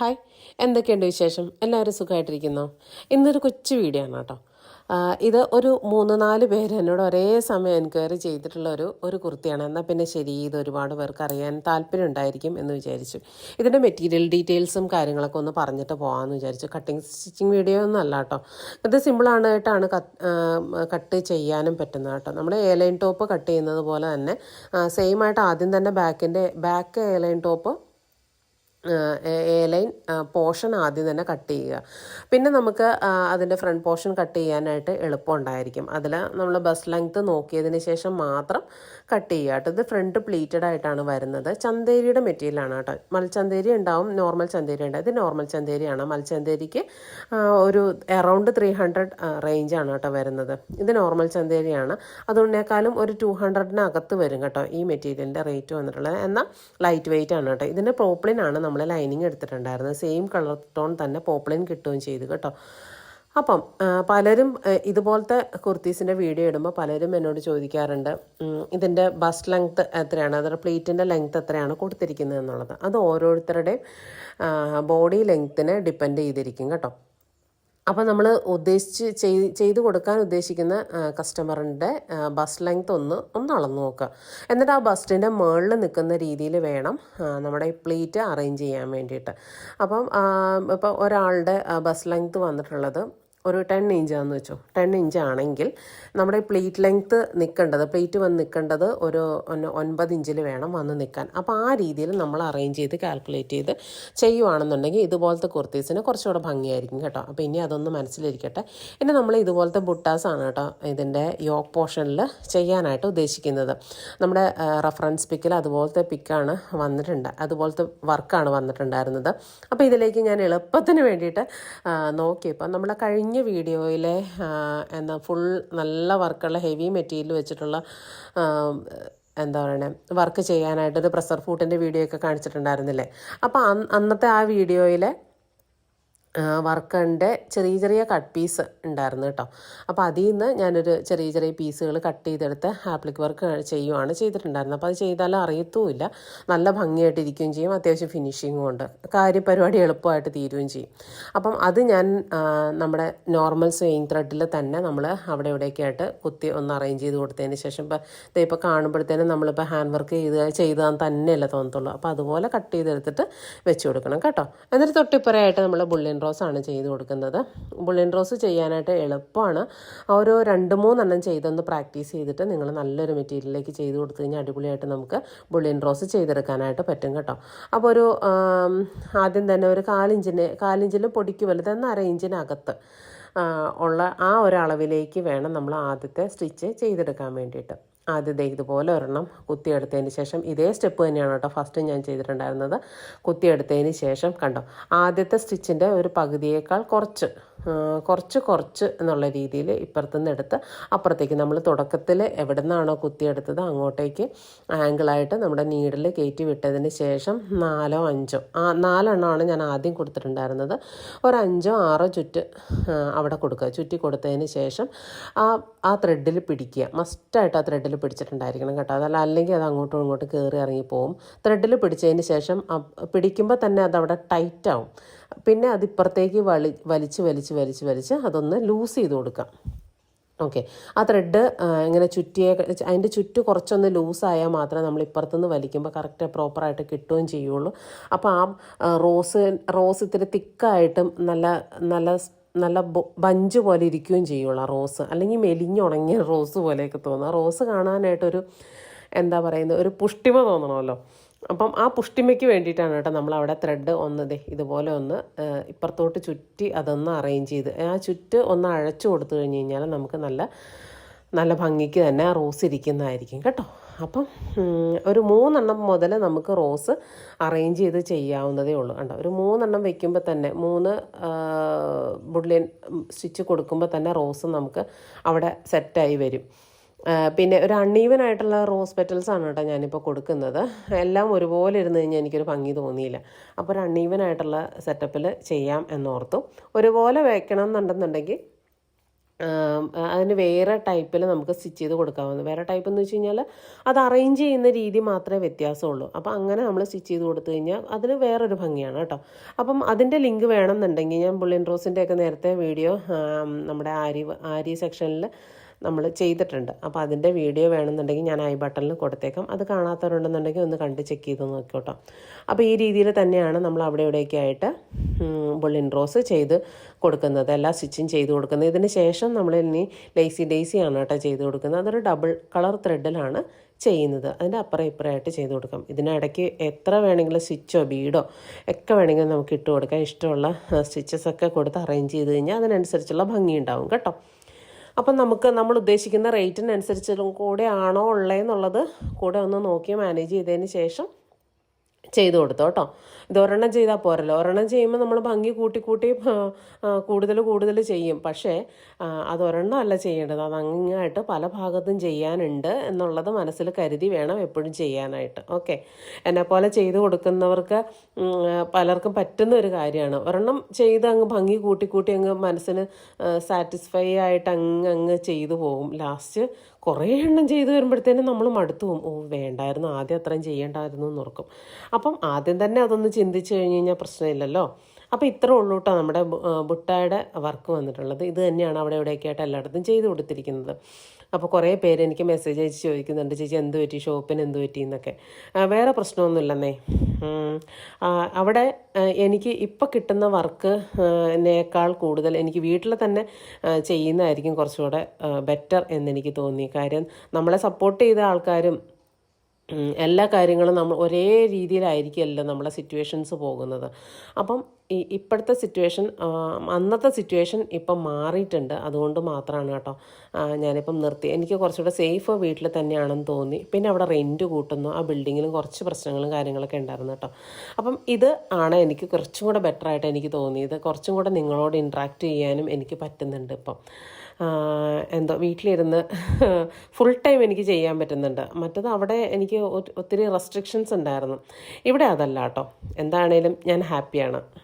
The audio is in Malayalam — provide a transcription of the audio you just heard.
ഹായ്. എന്തൊക്കെയുണ്ട് വിശേഷം? എല്ലാവരും സുഖമായിട്ടിരിക്കുന്നോ? ഇന്നൊരു കൊച്ചു വീഡിയോ ആണ് കേട്ടോ. ഇത് ഒരു മൂന്ന് നാല് പേര് എന്നോട് ഒരേ സമയം എൻക്വയറി ചെയ്തിട്ടുള്ള ഒരു ഒരു കുർത്തിയാണ്. എന്നാൽ പിന്നെ ശരി ഇത് ഒരുപാട് പേർക്ക് അറിയാൻ താല്പര്യം ഉണ്ടായിരിക്കും എന്ന് വിചാരിച്ചു. ഇതിന്റെ മെറ്റീരിയൽ ഡീറ്റെയിൽസും കാര്യങ്ങളൊക്കെ ഒന്ന് പറഞ്ഞിട്ട് പോകാമെന്ന് വിചാരിച്ചു. കട്ടിങ് സ്റ്റിച്ചിങ് വീഡിയോ ഒന്നും അല്ല കേട്ടോ. ഇത് സിമ്പിളായിട്ടാണ് കട്ട് ചെയ്യാനും പറ്റുന്നത് കേട്ടോ. നമ്മൾ എ ലൈൻ ടോപ്പ് കട്ട് ചെയ്യുന്നത് പോലെ തന്നെ സെയിം ആയിട്ട് ആദ്യം തന്നെ ബാക്കിന്റെ back A line top A line portion ആദ്യം തന്നെ കട്ട് ചെയ്യുക. പിന്നെ നമുക്ക് അതിന്റെ ഫ്രണ്ട് പോർഷൻ കട്ട് ചെയ്യാനായിട്ട് എളുപ്പം ഉണ്ടായിരിക്കും. അതിൽ നമ്മൾ ബസ് ലെങ്ത്ത് നോക്കിയതിന് ശേഷം മാത്രം കട്ട് ചെയ്യുക കേട്ടോ. ഇത് ഫ്രണ്ട് പ്ലീറ്റഡ് ആയിട്ടാണ് വരുന്നത്. ചന്തേരിയുടെ മെറ്റീരിയലാണ് കേട്ടോ. മൽച്ചന്തേരി ഉണ്ടാവും. നോർമൽ ചന്തേരി ഉണ്ടാവും ഇത് നോർമൽ ചന്തേരിയാണ്. മൽച്ചന്തേരിക്ക് ഒരു അറൗണ്ട് ത്രീ ഹൺഡ്രഡ് റേഞ്ചാണ് കേട്ടോ വരുന്നത്. ഇത് നോർമൽ ചന്തേരിയാണ്. അതുകൊണ്ടേക്കാളും ഒരു ടു ഹൺഡ്രഡിനകത്ത് വരും കേട്ടോ ഈ മെറ്റീരിയലിന്റെ റേറ്റ് വന്നിട്ടുള്ളത്. എന്നാൽ ലൈറ്റ് വെയിറ്റ് ആണ് കേട്ടോ. ഇതിന്റെ പോപ്ലിനാണ് നമ്മൾ ലൈനിങ് എടുത്തിട്ടുണ്ടായിരുന്നത്. സെയിം കളർ ടോൺ തന്നെ പോപ്ലിൻ കിട്ടുകയും ചെയ്തു കേട്ടോ. അപ്പം പലരും ഇതുപോലത്തെ കുർത്തീസിന്റെ വീഡിയോ ഇടുമ്പോൾ പലരും എന്നോട് ചോദിക്കാറുണ്ട് ഇതിന്റെ ബസ് ലെങ്ത്ത് എത്രയാണ് അതായത് പ്ലേറ്റിന്റെ ലെങ്ത്ത് എത്രയാണ് കൊടുത്തിരിക്കുന്നത് എന്നുള്ളത്. അത് ഓരോരുത്തരുടെയും ബോഡി ലെങ്ത്തിനെ ഡിപ്പെൻഡ് ചെയ്തിരിക്കും കേട്ടോ. അപ്പോൾ നമ്മൾ ഉദ്ദേശിച്ച് ചെയ്ത് ചെയ്ത് കൊടുക്കാൻ ഉദ്ദേശിക്കുന്ന കസ്റ്റമറിന്റെ ബസ് ലെങ്ത് ഒന്ന് ഒന്ന് അളന്ന് നോക്കുക. എന്നിട്ട് ആ ബസ്റ്റിന്റെ മുകളിൽ നിൽക്കുന്ന രീതിയിൽ വേണം നമ്മുടെ പ്ലേറ്റ് അറേഞ്ച് ചെയ്യാൻ വേണ്ടിയിട്ട്. അപ്പം ഇപ്പോൾ ഒരാളുടെ ബസ് ലെങ്ത് വന്നിട്ടുള്ളത് ഒരു ടെൻ ഇഞ്ചാന്ന് വെച്ചോ. ടെൻ ഇഞ്ച് ആണെങ്കിൽ നമ്മുടെ പ്ലേറ്റ് ലെങ്ത്ത് നിൽക്കേണ്ടത് പ്ലേറ്റ് വന്ന് നിൽക്കേണ്ടത് ഒരു ഒൻപത് ഇഞ്ചിൽ വേണം വന്ന് നിൽക്കാൻ. അപ്പോൾ ആ രീതിയിൽ നമ്മൾ അറേഞ്ച് ചെയ്ത് കാൽക്കുലേറ്റ് ചെയ്ത് ചെയ്യുവാണെന്നുണ്ടെങ്കിൽ ഇതുപോലത്തെ കുർത്തീസിന് കുറച്ചുകൂടെ ഭംഗിയായിരിക്കും കേട്ടോ. അപ്പോൾ ഇനി അതൊന്ന് മനസ്സിലിരിക്കട്ടെ. ഇനി നമ്മൾ ഇതുപോലത്തെ ബുട്ടാസാണ് കേട്ടോ ഇതിന്റെ യോക്ക് പോർഷനിൽ ചെയ്യാനായിട്ട് ഉദ്ദേശിക്കുന്നത്. നമ്മുടെ റഫറൻസ് പിക്കിൽ അതുപോലത്തെ പിക്കാണ് വന്നിട്ടുണ്ട്. അതുപോലത്തെ വർക്കാണ് വന്നിട്ടുണ്ടായിരുന്നത്. അപ്പോൾ ഇതിലേക്ക് ഞാൻ എളുപ്പത്തിന് വേണ്ടിയിട്ട് നോക്കിയപ്പോൾ നമ്മുടെ കഴിഞ്ഞ വീഡിയോയിലെ ആ, എന്താ ഫുൾ നല്ല വർക്കുള്ള ഹെവി മെറ്റീരിയൽ വെച്ചിട്ടുള്ള എന്താ പറയണേ വർക്ക് ചെയ്യാനായിട്ട് ഒരു പ്രഷർ ഫൂട്ടിന്റെ വീഡിയോ ഒക്കെ കാണിച്ചിട്ടുണ്ടായിരുന്നില്ലേ? അപ്പോൾ അന്നത്തെ ആ വീഡിയോയിലെ വർക്കന്റെ ചെറിയ ചെറിയ കട്ട് പീസ് ഉണ്ടായിരുന്നു കേട്ടോ. അപ്പോൾ അതിൽ നിന്ന് ഞാനൊരു ചെറിയ ചെറിയ പീസുകൾ കട്ട് ചെയ്തെടുത്ത് ആപ്ലിക് വർക്ക് ചെയ്യുവാണ് ചെയ്തിട്ടുണ്ടായിരുന്നത്. അപ്പോൾ അത് ചെയ്താലും അറിയത്തുമില്ല. നല്ല ഭംഗിയായിട്ട് ഇരിക്കുകയും ചെയ്യും. അത്യാവശ്യം ഫിനിഷിങ്ങും ഉണ്ട്. കാര്യപരിപാടി എളുപ്പമായിട്ട് തീരുകയും ചെയ്യും. അപ്പം അത് ഞാൻ നമ്മുടെ നോർമൽ സ്വയിങ് ത്രെഡിൽ തന്നെ നമ്മൾ അവിടെ ഇവിടെയൊക്കെ ആയിട്ട് കുത്തി ഒന്ന് അറേഞ്ച് ചെയ്ത് കൊടുത്തതിന് ശേഷം ഇപ്പോൾ ഇപ്പോൾ കാണുമ്പോഴത്തേനും നമ്മളിപ്പോൾ ഹാൻഡ് വർക്ക് ചെയ്ത് ചെയ്താൽ തന്നെയല്ല തോന്നത്തുള്ളൂ. അപ്പോൾ അതുപോലെ കട്ട് ചെയ്തെടുത്തിട്ട് വെച്ച് കൊടുക്കണം കേട്ടോ. എന്നിട്ട് തൊട്ടിപ്പുറയായിട്ട് നമ്മൾ ബുള്ളിയൻ റോസ് ആണ് ചെയ്ത് കൊടുക്കുന്നത്. ബുള്ളിയൻ റോസ് ചെയ്യാനായിട്ട് എളുപ്പമാണ്. ഓരോ രണ്ട് മൂന്നെണ്ണം ചെയ്തൊന്ന് പ്രാക്ടീസ് ചെയ്തിട്ട് നിങ്ങൾ നല്ലൊരു മെറ്റീരിയലിലേക്ക് ചെയ്ത് കൊടുത്തു കഴിഞ്ഞാൽ അടിപൊളിയായിട്ട് നമുക്ക് ബുള്ളിയൻ റോസ് ചെയ്തെടുക്കാനായിട്ട് പറ്റും കേട്ടോ. അപ്പോൾ ഒരു ആദ്യം തന്നെ ഒരു കാലിഞ്ചിന് കാലിഞ്ചിൽ പൊടിക്ക് വലുത് എന്നാൽ അര ഇഞ്ചിനകത്ത് ഉള്ള ആ ഒരളവിലേക്ക് വേണം നമ്മൾ ആദ്യത്തെ സ്റ്റിച്ച് ചെയ്തെടുക്കാൻ വേണ്ടിയിട്ട്. ആദ്യത്തെ ഇതുപോലെ ഒരെണ്ണം കുത്തിയെടുത്തതിന് ശേഷം ഇതേ സ്റ്റെപ്പ് തന്നെയാണ് കേട്ടോ ഫസ്റ്റ് ഞാൻ ചെയ്തിട്ടുണ്ടായിരുന്നത്. കുത്തിയെടുത്തതിന് ശേഷം കണ്ടോ? ആദ്യത്തെ സ്റ്റിച്ചിന്റെ ഒരു പകുതിയേക്കാൾ കുറച്ച് കുറച്ച് കുറച്ച് എന്നുള്ള രീതിയിൽ ഇപ്പുറത്തുനിന്ന് എടുത്ത് അപ്പുറത്തേക്ക് നമ്മൾ തുടക്കത്തിൽ എവിടെ നിന്നാണോ കുത്തിയെടുത്തത് അങ്ങോട്ടേക്ക് ആംഗിളായിട്ട് നമ്മുടെ നീഡിൽ കയറ്റി വിട്ടതിന് ശേഷം നാലോ അഞ്ചോ. ആ നാലെണ്ണമാണ് ഞാൻ ആദ്യം കൊടുത്തിട്ടുണ്ടായിരുന്നത്. ഒരു അഞ്ചോ ആറോ ചുറ്റ് അവിടെ കൊടുക്കുക. ചുറ്റി കൊടുത്തതിന് ശേഷം ആ ആ ത്രെഡിൽ പിടിക്കുക. മസ്റ്റായിട്ട് ആ ത്രെഡിൽ പിടിച്ചിട്ടുണ്ടായിരിക്കണം കേട്ടോ. അതല്ല അല്ലെങ്കിൽ അത് അങ്ങോട്ടും ഇങ്ങോട്ടും കയറി ഇറങ്ങി പോകും ത്രെഡിൽ പിടിച്ചതിന് ശേഷം പിടിക്കുമ്പോൾ തന്നെ അതവിടെ ടൈറ്റ് ആവും. പിന്നെ അതിപ്പുറത്തേക്ക് വളി വലിച്ച് വലിച്ച് വലിച്ച് വലിച്ച് അതൊന്ന് ലൂസ് ചെയ്ത് കൊടുക്കാം. ഓക്കെ ആ ത്രെഡ് ഇങ്ങനെ ചുറ്റിയേ അതിന്റെ ചുറ്റ് കുറച്ചൊന്ന് ലൂസായാൽ മാത്രമേ നമ്മൾ ഇപ്പുറത്തുനിന്ന് വലിക്കുമ്പോൾ കറക്റ്റ് പ്രോപ്പറായിട്ട് കിട്ടുകയും ചെയ്യുള്ളൂ. അപ്പോൾ ആ റോസ് റോസ് ഇത്തിരി തിക്കായിട്ടും നല്ല നല്ല നല്ല ബഞ്ച് പോലെ ഇരിക്കുകയും ചെയ്യുള്ളൂ ആ റോസ് അല്ലെങ്കിൽ മെലിഞ്ഞുണങ്ങിയ റോസ് പോലെയൊക്കെ തോന്നും. ആ റോസ് കാണാനായിട്ടൊരു എന്താ പറയുന്നത് ഒരു പുഷ്ടിമ തോന്നണമല്ലോ. അപ്പം ആ പുഷ്ടിമയ്ക്ക് വേണ്ടിയിട്ടാണ് കേട്ടോ നമ്മൾ അവിടെ ത്രെഡ് ഒന്ന് ദേ ഇതുപോലെ ഒന്ന് ഇപ്പുറത്തോട്ട് ചുറ്റി അതൊന്ന് അറേഞ്ച് ചെയ്ത്. ആ ചുറ്റ് ഒന്ന് അഴച്ചു കൊടുത്തു കഴിഞ്ഞ് കഴിഞ്ഞാൽ നമുക്ക് നല്ല നല്ല ഭംഗിക്ക് തന്നെ റോസ് ഇരിക്കുന്നതായിരിക്കും കേട്ടോ. അപ്പം ഒരു മൂന്നെണ്ണം മുതൽ നമുക്ക് റോസ് അറേഞ്ച് ചെയ്ത് ചെയ്യാവുന്നതേ ഉള്ളൂ കണ്ടോ. ഒരു മൂന്നെണ്ണം വെക്കുമ്പോൾ തന്നെ മൂന്ന് ബുള്ളിയൻ സ്റ്റിച്ച് കൊടുക്കുമ്പോൾ തന്നെ റോസ് നമുക്ക് അവിടെ സെറ്റായി വരും. പിന്നെ ഒരു അൺഈവൻ ആയിട്ടുള്ള റോസ് പെറ്റൽസ് ആണ് കേട്ടോ ഞാനിപ്പോൾ കൊടുക്കുന്നത്. എല്ലാം ഒരുപോലെ ഇരുന്ന് കഴിഞ്ഞാൽ എനിക്കൊരു ഭംഗി തോന്നിയില്ല. അപ്പോൾ ഒരു അൺഈവൻ ആയിട്ടുള്ള സെറ്റപ്പിൽ ചെയ്യാം എന്നോർത്തു. ഒരുപോലെ വയ്ക്കണം എന്നുണ്ടെന്നുണ്ടെങ്കിൽ അതിന് വേറെ ടൈപ്പിൽ നമുക്ക് സ്റ്റിച്ച് ചെയ്ത് കൊടുക്കാവുന്നത് വേറെ ടൈപ്പ് എന്ന് വെച്ച് കഴിഞ്ഞാൽ അത് അറേഞ്ച് ചെയ്യുന്ന രീതി മാത്രമേ വ്യത്യാസമുള്ളൂ. അപ്പോൾ അങ്ങനെ നമ്മൾ സ്റ്റിച്ച് ചെയ്ത് കൊടുത്തു കഴിഞ്ഞാൽ അതിന് വേറൊരു ഭംഗിയാണ് കേട്ടോ. അപ്പം അതിന്റെ ലിങ്ക് വേണമെന്നുണ്ടെങ്കിൽ ഞാൻ ബുള്ളിൻ റോസിന്റെ ഒക്കെ നേരത്തെ വീഡിയോ നമ്മുടെ ആരി ആരി സെക്ഷനിൽ നമ്മൾ ചെയ്തിട്ടുണ്ട്. അപ്പോൾ അതിന്റെ വീഡിയോ വേണമെന്നുണ്ടെങ്കിൽ ഞാൻ ഐ ബട്ടണിൽ കൊടുത്തേക്കാം. അത് കാണാത്തവരുണ്ടെന്നുണ്ടെങ്കിൽ ഒന്ന് കണ്ട് ചെക്ക് ചെയ്ത് നോക്കിക്കോട്ടോ. അപ്പോൾ ഈ രീതിയിൽ തന്നെയാണ് നമ്മൾ അവിടെ ഇവിടെയൊക്കെ ആയിട്ട് ബുള്ളിൻ റോസ് ചെയ്ത് കൊടുക്കുന്നത്. എല്ലാ സ്റ്റിച്ചും ചെയ്ത് കൊടുക്കുന്നത്. ഇതിന് ശേഷം നമ്മൾ ഇനി ലേസി ഡേസി ആണ് കേട്ടോ ചെയ്ത് കൊടുക്കുന്നത്. അതൊരു ഡബിൾ കളർ ത്രെഡിലാണ് ചെയ്യുന്നത്. അതിന്റെ അപ്പുറം ഇപ്പുറമായിട്ട് ചെയ്ത് കൊടുക്കാം. ഇതിനിടയ്ക്ക് എത്ര വേണമെങ്കിലും സ്റ്റിച്ചോ ബീഡോ ഒക്കെ വേണമെങ്കിലും നമുക്ക് ഇട്ട് കൊടുക്കാം. ഇഷ്ടമുള്ള സ്റ്റിച്ചസ് ഒക്കെ കൊടുത്ത് അറേഞ്ച് ചെയ്ത് കഴിഞ്ഞാൽ അതിനനുസരിച്ചുള്ള ഭംഗി ഉണ്ടാവും കേട്ടോ. അപ്പം നമുക്ക് നമ്മൾ ഉദ്ദേശിക്കുന്ന റേറ്റിനനുസരിച്ചും കൂടെ ആണോ ഉള്ളതെന്നുള്ളത് കൂടെ ഒന്ന് നോക്കി മാനേജ് ചെയ്തതിന് ശേഷം ചെയ്തു കൊടുത്തു കേട്ടോ ഇത് ഒരെണ്ണം ചെയ്താൽ പോരല്ലോ. ഒരെണ്ണം ചെയ്യുമ്പോൾ നമ്മൾ ഭംഗി കൂട്ടി കൂട്ടി കൂടുതൽ കൂടുതൽ ചെയ്യും. പക്ഷേ അത് ഒരെണ്ണമല്ല ചെയ്യേണ്ടത്. അത് അങ്ങായിട്ട് പല ഭാഗത്തും ചെയ്യാനുണ്ട് എന്നുള്ളത് മനസ്സിൽ കരുതി വേണം എപ്പോഴും ചെയ്യാനായിട്ട്. ഓക്കെ. എന്നെപ്പോലെ ചെയ്തു കൊടുക്കുന്നവർക്ക് പലർക്കും പറ്റുന്ന ഒരു കാര്യമാണ്. ഒരെണ്ണം ചെയ്ത് അങ്ങ് ഭംഗി കൂട്ടി കൂട്ടി അങ്ങ് മനസ്സിന് സാറ്റിസ്ഫൈ ആയിട്ട് അങ്ങ് അങ്ങ് ചെയ്തു പോകും. ലാസ്റ്റ് കുറേ എണ്ണം ചെയ്തു വരുമ്പോഴത്തേനും നമ്മൾ മടുത്തു പോകും. ഓ വേണ്ടായിരുന്നു ആദ്യം അത്രയും ചെയ്യേണ്ടായിരുന്നു എന്ന് ഓർക്കും അപ്പം ആദ്യം തന്നെ അതൊന്ന് ചിന്തിച്ച് കഴിഞ്ഞ് കഴിഞ്ഞാൽ പ്രശ്നമില്ലല്ലോ. അപ്പോൾ ഇത്ര ഉള്ളൂ കേട്ടോ നമ്മുടെ ബുട്ടായുടെ വർക്ക് വന്നിട്ടുള്ളത്. ഇത് തന്നെയാണ് അവിടെ ഇവിടെയൊക്കെ ആയിട്ട് എല്ലായിടത്തും ചെയ്ത് കൊടുത്തിരിക്കുന്നത്. അപ്പോൾ കുറേ പേര് എനിക്ക് മെസ്സേജ് അയച്ച് ചോദിക്കുന്നുണ്ട് ചേച്ചി എന്ത് പറ്റി? ഷോപ്പിന് എന്ത് പറ്റി? എന്നൊക്കെ. വേറെ പ്രശ്നമൊന്നുമില്ലെന്നേ. അവിടെ എനിക്ക് ഇപ്പോൾ കിട്ടുന്ന വർക്ക് എന്നേക്കാൾ കൂടുതൽ എനിക്ക് വീട്ടിൽ തന്നെ ചെയ്യുന്നതായിരിക്കും കുറച്ചുകൂടെ ബെറ്റർ എന്നെനിക്ക് തോന്നി. കാര്യം നമ്മളെ സപ്പോർട്ട് ചെയ്ത ആൾക്കാരും എല്ലാ കാര്യങ്ങളും നമ്മൾ ഒരേ രീതിയിലായിരിക്കുമല്ലോ നമ്മളെ സിറ്റുവേഷൻസ് പോകുന്നത്. അപ്പം ഈ ഇപ്പോഴത്തെ സിറ്റുവേഷൻ അന്നത്തെ സിറ്റുവേഷൻ ഇപ്പം മാറിയിട്ടുണ്ട്. അതുകൊണ്ട് മാത്രമാണ് കേട്ടോ. ഞാനിപ്പം നിർത്തി. എനിക്ക് കുറച്ചുകൂടെ സേഫ് വീട്ടിൽ തന്നെയാണെന്ന് തോന്നി. പിന്നെ അവിടെ റെന്റ് കൂട്ടുന്നു. ആ ബിൽഡിങ്ങിലും കുറച്ച് പ്രശ്നങ്ങളും കാര്യങ്ങളൊക്കെ ഉണ്ടായിരുന്നു കേട്ടോ. അപ്പം ഇത് ആണ് എനിക്ക് കുറച്ചും കൂടെ ബെറ്ററായിട്ട് എനിക്ക് തോന്നിയത്. കുറച്ചും കൂടെ നിങ്ങളോട് ഇൻട്രാക്ട് ചെയ്യാനും എനിക്ക് പറ്റുന്നുണ്ട് ഇപ്പം. എന്തോ വീട്ടിലിരുന്ന് ഫുൾ ടൈം എനിക്ക് ചെയ്യാൻ പറ്റുന്നുണ്ട്. മറ്റത് അവിടെ എനിക്ക് ഒത്തിരി റെസ്ട്രിക്ഷൻസ് ഉണ്ടായിരുന്നു. ഇവിടെ അതല്ല കേട്ടോ. എന്താണേലും ഞാൻ ഹാപ്പിയാണ്